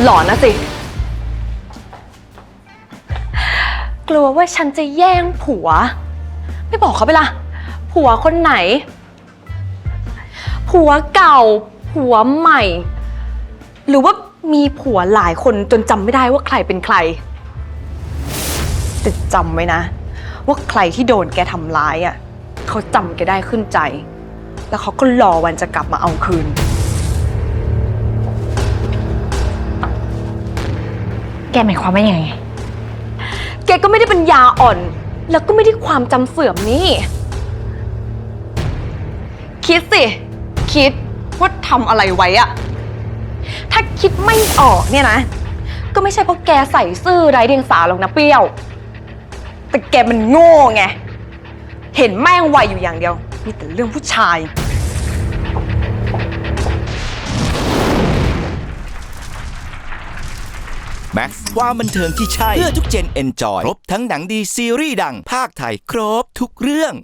หลอนนะสิ กลัวว่าฉันจะแย่งผัว ไม่บอกเขาไปละผัวคนไหน ผัวเก่า ผัวใหม่ หรือว่ามีผัวหลายคนจนจำไม่ได้ว่าใครเป็นใคร แต่จำไว้นะ ว่าใครที่โดนแกทำร้ายอะเขาจำแกได้ขึ้นใจ แล้วเขาก็รอวันจะกลับมาเอาคืน แกหมายความว่ายังไง แกก็ไม่ได้เป็นยาอ่อน แล้วก็ไม่ได้ความจำเสื่อมนี่ คิดสิ คิดว่าทำอะไรไว้อะถ้าคิดไม่ออกเนี่ยนะ ก็ไม่ใช่เพราะแกใส่ซื่อไร้เดียงสาหรอกนะเปรี้ยว แต่แกมันโง่ไง เห็นแม่งไวอยู่อย่างเดียว มีแต่เรื่องผู้ชาย แม็กซ์ความบันเทิงที่ใช่ เพื่อทุกเจนเอนจอยครบทั้งหนังดีซีรีส์ดังภาคไทย ครบทุกเรื่อง